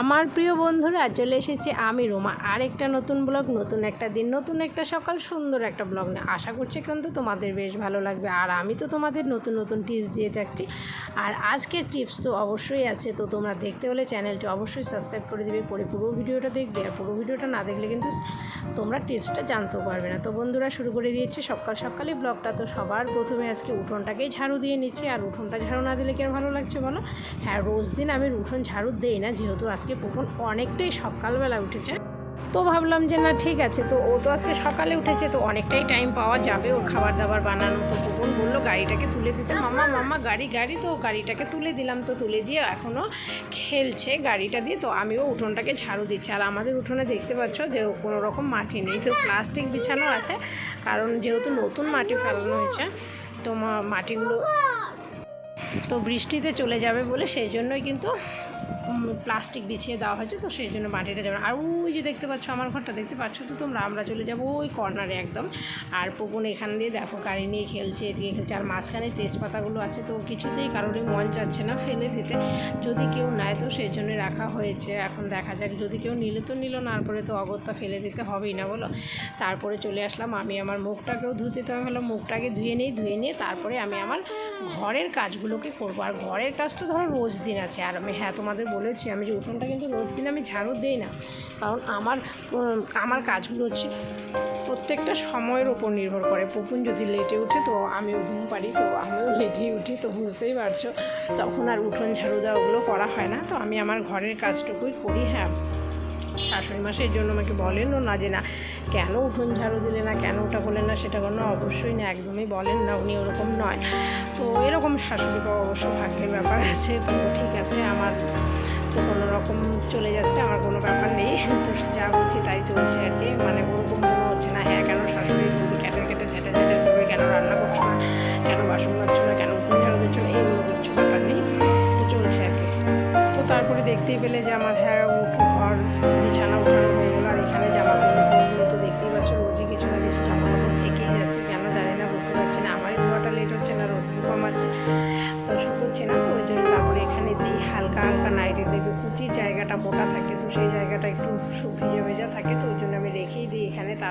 আমার প্রিয় বন্ধুরা, চলে এসেছি আমি রোমা। আর একটা নতুন ব্লগ, নতুন একটা দিন, নতুন একটা সকাল, সুন্দর একটা ব্লগ নিয়ে। আশা করছি কিন্তু তোমাদের বেশ ভালো লাগবে। আর আমি তো তোমাদের নতুন নতুন টিপস দিয়ে যাচ্ছি। আর আজকের টিপস তো অবশ্যই আছে। তো তোমরা দেখতে হলে চ্যানেলটি অবশ্যই সাবস্ক্রাইব করে দেবে। পরে পুরো ভিডিওটা দেখবে। আর পুরো ভিডিওটা না দেখলে কিন্তু তোমরা টিপসটা জানতেও পারবে না। তো বন্ধুরা, শুরু করে দিয়েছে সকাল সকালে ব্লগটা। তো সবার প্রথমে আজকে উঠোনটাকেই ঝাড়ু দিয়ে নিচ্ছি। আর উঠোনটা ঝাড়ু না দিলে কেন ভালো লাগছে বলো? হ্যাঁ রোজ দিন আমি উঠোন ঝাড়ু দেই না। যেহেতু আজকে পুকুন অনেকটাই সকালবেলা উঠেছে। তো ভাবলাম যে না, ঠিক আছে। তো ও তো আজকে সকালে উঠেছে, তো অনেকটাই টাইম পাওয়া যাবে ওর খাবার দাবার বানানো। তো পুকুন বলল, গাড়িটাকে তুলে দিতে। মামা মামা গাড়ি গাড়ি তো, গাড়িটাকে তুলে দিলাম। তো তুলে দিয়ে এখনও খেলছে গাড়িটা দিয়ে। তো আমিও উঠোনটাকে ঝাড়ু দিচ্ছি। আর আমাদের উঠোনে দেখতে পাচ্ছ যে কোনো রকম মাটি নেই। তো প্লাস্টিক বিছানো আছে, কারণ যেহেতু নতুন মাটি ফেলানো হয়েছে, তো মাটিগুলো তো বৃষ্টিতে চলে যাবে বলে সেই জন্যই কিন্তু প্লাস্টিক বিছিয়ে দেওয়া হয়েছে, তো সেই জন্য মাটিটা যাবে আর ওই যে দেখতে পাচ্ছ আমার ঘরটা, দেখতে পাচ্ছ তো তোমরা, আমরা চলে যাব ওই কর্নারে একদম। আর পুকুন এখান দিয়ে দেখো, গাড়ি নিয়ে খেলছে, এদিকে খেলছে। আর মাঝখানে তেজপাতাগুলো আছে, তো কিছুতেই কারোরই মন চাচ্ছে না ফেলে দিতে। যদি কেউ নেয়, তো সেই জন্য রাখা হয়েছে। এখন দেখা যাক, যদি কেউ নিলে তো নিল না তারপরে তো অগত্যা ফেলে দিতে হবেই না, বলো। তারপরে চলে আসলাম আমি আমার মুখটাকেও ধুতে, তো আমি ভাবলাম মুখটাকে ধুয়ে নিই, ধুয়ে নিয়ে তারপরে আমি আমার ঘরের কাজগুলোকে করব। আর ঘরের কাজ তো ধরো রোজ দিন আছে। আর আমি হ্যাঁ তোমাদের বলেছি, আমি যে উঠোনটা কিন্তু রোজ দিন আমি ঝাড়ু দিই না, কারণ আমার আমার কাজগুলো হচ্ছে প্রত্যেকটা সময়ের ওপর নির্ভর করে। পুকুন যদি লেটে উঠে তো আমি ঘুম পারি তো আমিও লেটেই উঠি, তো বুঝতেই পারছ। তখন আর উঠোন ঝাড়ু দেওয়া ওগুলো করা হয় না, তো আমি আমার ঘরের কাজটুকুই করি হ্যাঁ। শাশুড়ি মা সেই জন্য আমাকে বলেনও না যে, না, কেন উঠোন ঝাড়ু দিলে না, কেন ওটা করলেন না? সেটা কোনো অবশ্যই না, একদমই বলেন না, উনি ওরকম নয়। তো এরকম শাশুড়ি বাবা অবশ্য ভাগ্যের ব্যাপার আছে, তো ঠিক আছে, আমার তো কোনো রকম চলে যাচ্ছে, আমার কোনো ব্যাপার নেই। তো যা বলছি তাই চলছে আর কি। মানে ওরকম মনে হচ্ছে না। হ্যাঁ কেন শাশুড়ি যদি কেটে কেটে ঝেঁটে ঝেঁটে করবে কেন রান্না করছ না? কেন বাসন মারছো না? কেন উঠোন ঝাড়ু দিচ্ছ না? এইগুলো কিছু ব্যাপার নেই। তো চলছে আর কি। তো তারপরে দেখতেই পেলে যে আমার হ্যাঁ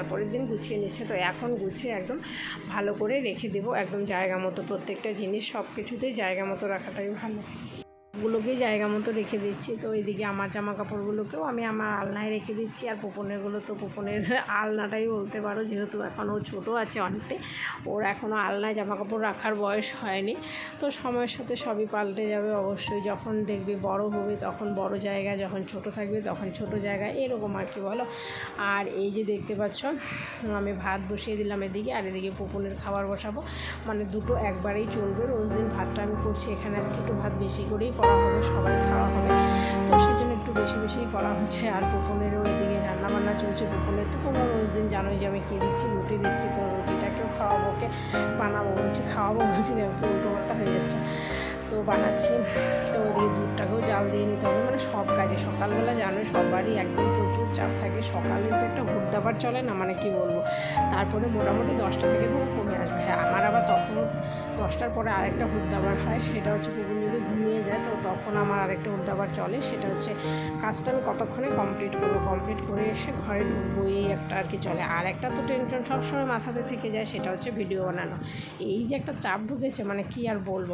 তারপরের দিন গুছিয়ে নিচ্ছে। তো এখন গুছিয়ে একদম ভালো করে রেখে দেবো। একদম জায়গা মতো প্রত্যেকটা জিনিস সব কিছুতেই জায়গা মতো রাখাটাই ভালো। গুলোকেই জায়গা মতো রেখে দিচ্ছি। তো এইদিকে আমার জামা কাপড়গুলোকেও আমি আমার আলনায় রেখে দিচ্ছি। আর পোপনেরগুলো তো পোপনের আলনাটাই বলতে পারো, যেহেতু এখনও ছোটো আছে অনেকটাই। ওর এখনও আলনায় জামা কাপড় রাখার বয়স হয়নি। তো সময়ের সাথে সবই পাল্টে যাবে অবশ্যই। যখন দেখবি বড় হবে তখন বড় জায়গা, যখন ছোট থাকবে তখন ছোট জায়গা, এরকম আর কি বলো। আর এই যে দেখতে পাচ্ছ, আমি ভাত বসিয়ে দিলাম এদিকে। আর এদিকে পোপনের খাবার বসাবো। মানে দুটো একবারেই চলবে। রোজ দিন ভাতটা আমি করছি। এখানে আজকে একটু ভাত বেশি করেই করা হবে, সবাই খাওয়া হবে। তো সেই জন্য একটু বেশি বেশিই করা হচ্ছে। আর পোপনেরও এদিকে রান্নাবান্না চলছে পোপনের তো তোমরা রোজ দিন জানোই যে আমি কী দিচ্ছি, রুটি দিচ্ছি তো রুটিটাকেও খাওয়াবো, ওকে বানাবো, বলছি খাওয়াবো, বলছি একটু উল্টো পাল্টা হয়ে যাচ্ছে। তো বানাচ্ছি। তো ওদিকে দুধটাকেও জাল দিয়ে নিতে হবে। মানে সব কাজে সকালবেলা জানো সবারই একদম প্রচুর চাপ থাকে। সকালে তো একটা ঘুর দাবার চলে না মানে কি বলব? তারপরে মোটামুটি দশটা থেকে ধরো কমে আসবে। হ্যাঁ আমার আবার তখনও দশটার পরে আরেকটা হুট দাবার হয়, সেটা হচ্ছে কুকুর যায়, তো তখন আমার আরেকটা উদ্যাবার চলে, সেটা হচ্ছে কাজটা আমি কতক্ষণে কমপ্লিট করব? কমপ্লিট করে এসে ঘরে ঢুকবো এই একটা আর কি চলে। আর একটা তো টেনশন সবসময় মাথাতে থেকে যায়, সেটা হচ্ছে ভিডিও বানানো। এই যে একটা চাপ ঢুকেছে মানে কি আর বলব?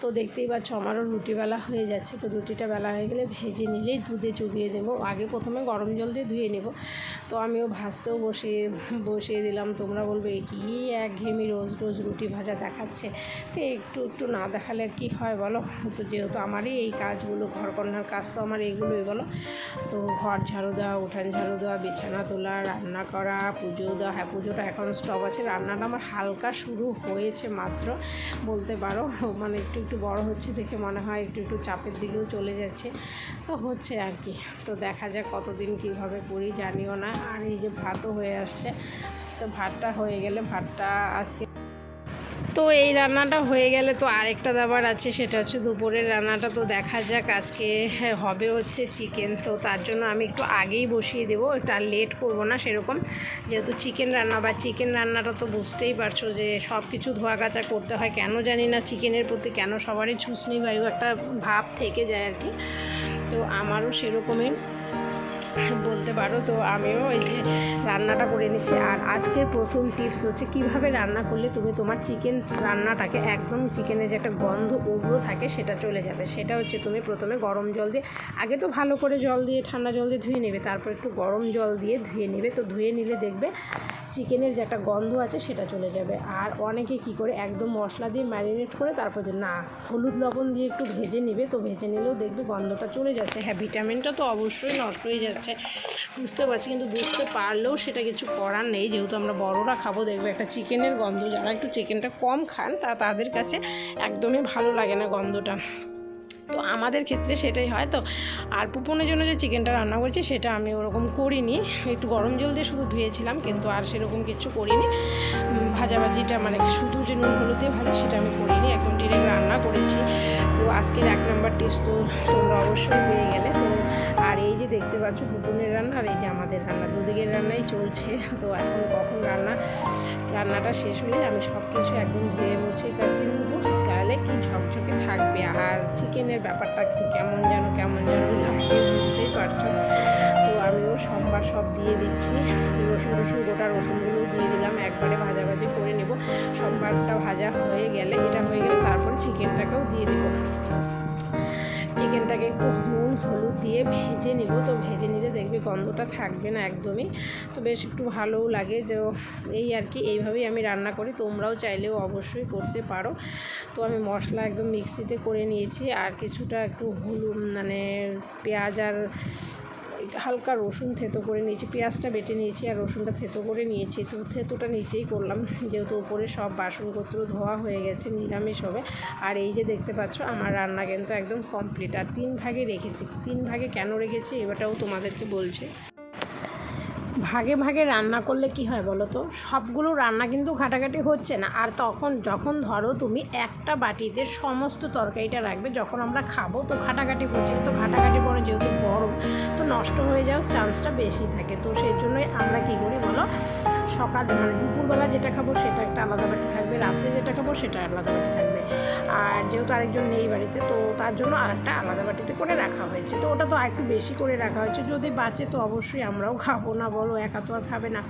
তো দেখতেই পাচ্ছ আমারও রুটি বেলা হয়ে যাচ্ছে। তো রুটিটা বেলা হয়ে গেলে ভেজে নিলেই দুধে চুবিয়ে দেবো। আগে প্রথমে গরম জল দিয়ে ধুয়ে নেব। তো আমিও ভাজতেও বসিয়ে বসিয়ে দিলাম। তোমরা বলবে, "এ কি এক ঘেমি রোজ রোজ রুটি ভাজা দেখাচ্ছে? তো একটু একটু না দেখালে কী হয় বলো? তো যেহেতু আমারই এই কাজগুলো ঘর কন্যার কাজ তো আমার এইগুলোই বলো? তো ঘর ঝাড়ু দেওয়া, উঠান ঝাড়ু দেওয়া, বিছানা তোলা, রান্না করা, পুজো দেওয়া হ্যাঁ পুজোটা এখন স্টপ আছে। রান্নাটা আমার হালকা শুরু হয়েছে মাত্র। বলতে পারো মানে একটু একটু বড় হচ্ছে দেখে মনে হয় একটু একটু চাপের দিকেও চলে যাচ্ছে। তো হচ্ছে আর কি। তো দেখা যাক কতদিন কীভাবে করি, জানিও না। আর এই যে ভাতও হয়ে আসছে। তো ভাতটা হয়ে গেলে ভাতটা আজকে তো এই রান্নাটা হয়ে গেলে তো আরেকটা দাবার আছে, সেটা হচ্ছে দুপুরের রান্নাটা তো দেখা যাক, আজকে হবে হচ্ছে চিকেন তো তার জন্য আমি একটু আগেই বসিয়ে দেবো এটা লেট করব না সেরকম। যেহেতু চিকেন রান্না বা চিকেন রান্নাটা তো বুঝতেই পারছ যে সব কিছু ধোয়া কাচা করতে হয়, কেন জানি না চিকেনের প্রতি কেন সবারই ছুসনি বায়ু একটা ভাব থেকে যায় আর কি। তো আমারও সেরকমই। বলতে পারো, তো আমিও ওই যে রান্নাটা করে নিচ্ছি। আর আজকের প্রথম টিপস হচ্ছে কীভাবে রান্না করলে তুমি তোমার চিকেন রান্নাটাকে একদম চিকেনের যে একটা গন্ধ উগ্র থাকে, সেটা চলে যাবে। সেটা হচ্ছে তুমি প্রথমে গরম জল দিয়ে, আগে তো ভালো করে জল দিয়ে, ঠান্ডা জল দিয়ে ধুয়ে নেবে, তারপর একটু গরম জল দিয়ে ধুয়ে নেবে। তো ধুয়ে নিলে দেখবে চিকেনের যে একটা গন্ধ আছে সেটা চলে যাবে। আর অনেকে কি করে, একদম মশলা দিয়ে ম্যারিনেট করে তারপর না, হলুদ লবণ দিয়ে একটু ভেজে নেবে, তো ভেজে নিলেও দেখবে গন্ধটা চলে যাচ্ছে। হ্যাঁ ভিটামিনটা তো অবশ্যই নষ্ট হয়ে যাচ্ছে। বুঝতে পারছি, কিন্তু বুঝতে পারলেও সেটা কিছু করার নেই। যেহেতু আমরা বড়রা খাব, দেখবে একটা চিকেনের গন্ধ, যারা একটু চিকেনটা কম খান, তা তাদের কাছে একদমই ভালো লাগে না গন্ধটা। তো আমাদের ক্ষেত্রে সেটাই হয়। তো আর পুপনের জন্য যে চিকেনটা রান্না করেছি, সেটা আমি ওরকম করিনি। একটু গরম জল দিয়ে শুধু ধুয়েছিলাম, কিন্তু আর সেরকম কিছু করিনি। ভাজাভাজিটা মানে শুধু যে নুন হলুদ দিয়ে ভাজা, সেটা আমি করিনি। একদম ডিরেক্ট রান্না করেছি। তো আজকের এক নম্বর টিপস তো তোমরা অবশ্যই পেয়ে গেলে। তো আর এই যে দেখতে পাচ্ছ পুপনের রান্না আর এই যে আমাদের রান্না, দুদিকের রান্নাই চলছে। তো এখন কখন রান্না, রান্নাটা শেষ হলে আমি সব কিছু একদম ধুয়ে মুছে কাছে থাকবে আর চিকেনের ব্যাপারটা কেমন যেন কেমন যেন লাগবে বুঝতেই পারছ? তো আমিও সোমবার সব দিয়ে দিচ্ছি। রসুন রসুন, গোটা রসুনগুলো দিয়ে দিলাম। একবারে ভাজাভাজি করে নেব। সোমবারটা ভাজা হয়ে গেলে, এটা হয়ে গেলে তারপরে চিকেনটাকেও দিয়ে দেবো। চিকেনটাকে একটু নুন, হলুদ দিয়ে ভেজে নিব। তো ভেজে নিলে দেখবে গন্ধটা থাকবে না একদমই। তো বেশ একটু ভালোও লাগে। যে এই আর কি, এইভাবেই আমি রান্না করি। তোমরাও চাইলেও অবশ্যই করতে পারো। তো আমি মশলা একদম মিক্সিতে করে নিয়েছি। আর কিছুটা একটু হলুদ মানে পেঁয়াজ আর হালকা রসুন থেতো করে নিয়েছি, পেঁয়াজটা বেটে নিয়েছি আর রসুনটা থেতো করে নিয়েছি। তো থেতোটা নিচেই করলাম, যেহেতু উপরে সব বাসনপত্র ধোয়া হয়ে গেছে, নিরামিষ হবে। আর এই যে দেখতে পাচ্ছ, আমার রান্না কিন্তু একদম কমপ্লিট আর তিন ভাগে রেখেছি। তিন ভাগে কেন রেখেছি, এবারটাও তোমাদেরকে বলছি। ভাগে ভাগে রান্না করলে কি হয় বলো তো? সবগুলো রান্না কিন্তু ঘাটাঘাটি হচ্ছে না। আর তখন যখন ধরো তুমি একটা বাটিতে সমস্ত তরকারিটা রাখবে, যখন আমরা খাব তো ঘাটাঘাটি পড়ছে তো ঘাটাঘাটি পরে যেহেতু গরম, তো নষ্ট হয়ে যাওয়ার চান্সটা বেশি থাকে। তো সেই জন্যই আমরা কী করি বলো? সকাল মানে দুপুরবেলা যেটা খাব সেটা একটা আলাদা বাটি থাকবে, রাত্রে যেটা খাব সেটা আলাদা বাটি থাকবে। আর যেহেতু আরেকজন নেই বাড়িতে, তো তার জন্য আরেকটা আলাদা বাটিতে করে রাখা হয়েছে। তো ওটা তো আরেকটু বেশি করে রাখা হয়েছে। যদি বাঁচে তো অবশ্যই আমরাও খাব না, বলো, একা তো আর খাবে না।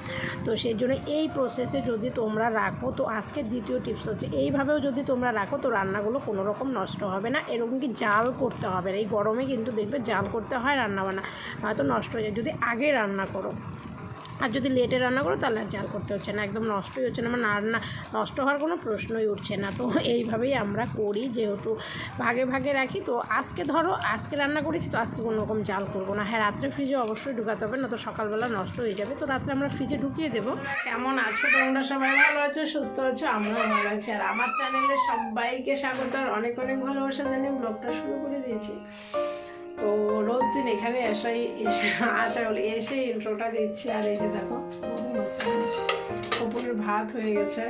তো সেই জন্য এই প্রসেসে যদি তোমরা রাখো, তো আজকে দ্বিতীয় টিপস হচ্ছে, এইভাবেও যদি তোমরা রাখো, তো রান্নাগুলো কোনো রকম নষ্ট হবে না। এরকম কি জাল করতে হবে না? এই গরমে কিন্তু দেখবে জাল করতে হয় রান্নাবান্না, হয়তো নষ্ট হয়ে যায়। যদি আগে রান্না করো আর যদি লেটে রান্না করো, তাহলে আর জাল করতে হচ্ছে না। একদম নষ্টই হচ্ছে না। আমার রান্না নষ্ট হওয়ার কোনো প্রশ্নই উঠছে না। তো এইভাবেই আমরা করি, যেহেতু ভাগে ভাগে রাখি। তো আজকে ধরো, আজকে রান্না করেছি, তো আজকে কোনো রকম জাল করব না। হ্যাঁ রাত্রে ফ্রিজে অবশ্যই ঢুকাতে হবে না তো সকালবেলা নষ্ট হয়ে যাবে। তো রাত্রে আমরা ফ্রিজে ঢুকিয়ে দেবো। কেমন আছো তোমরা? সবাই ভালো আছো, সুস্থ আছো? আমরাও ভালো আছি। আর আমার চ্যানেলে সবাইকে স্বাগত। আর অনেক অনেক ভালোবাসা জানিয়ে ব্লগটা শুরু করে দিয়েছি। তো রোজ দিন এখানে আসাই এসে আসা হলে এসে ইন্ট্রোটা দিচ্ছি। আর এই যে দেখো, উপরের ভাত হয়ে গেছে।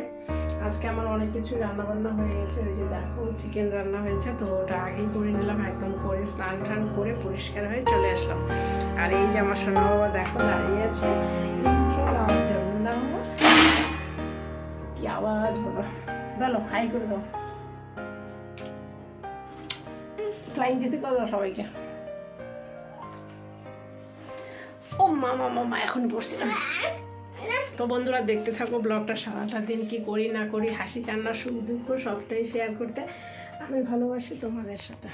আজকে আমার অনেক কিছু রান্না বান্না হয়ে গেছে। ওই যে দেখো চিকেন রান্না হয়েছে। তো ওটা আগেই করে নিলাম, একদম করে স্নান টান করে পরিষ্কার হয়ে চলে আসলাম। আর এই যে আমার সোনা বাবা দেখো দাঁড়িয়ে আছে। কি আওয়াজ বাবা বলো হাই করে দাও। ফ্লাইং কিসি করে দাও সবাইকে? মামা মামা এখন পড়ছিলাম তো বন্ধুরা, দেখতে থাকো ব্লগটা। সারাটা দিন কি করি, না করি, হাসি কান্না, সুখ দুঃখ সবটাই শেয়ার করতে। আমি ভালোবাসি তোমাদের সাথে।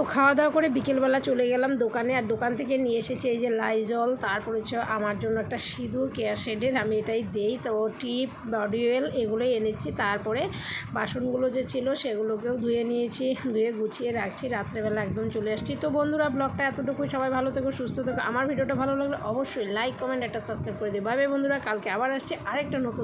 তো খাওয়া দাওয়া করে বিকেলবেলা চলে গেলাম দোকানে আর দোকান থেকে নিয়ে এসেছি এই যে লাইজল তারপরে হচ্ছে আমার জন্য একটা সিঁদুর কেয়ার শেডের, আমি এটাই দেই। তো টিপ, বডি অয়েল এগুলোই এনেছি। তারপরে বাসনগুলো যে ছিল সেগুলোকেও ধুয়ে নিয়েছি, ধুয়ে গুছিয়ে রাখছি। রাত্রেবেলা একদম চলে আসছি। তো বন্ধুরা, ব্লগটা এতটুকুই। সবাই ভালো থেকো, সুস্থ থেকো। আমার ভিডিওটা ভালো লাগলে অবশ্যই লাইক কমেন্ট একটা সাবস্ক্রাইব করে দিও। ভাবে বন্ধুরা, কালকে আবার আসছি। আরেকটা নতুন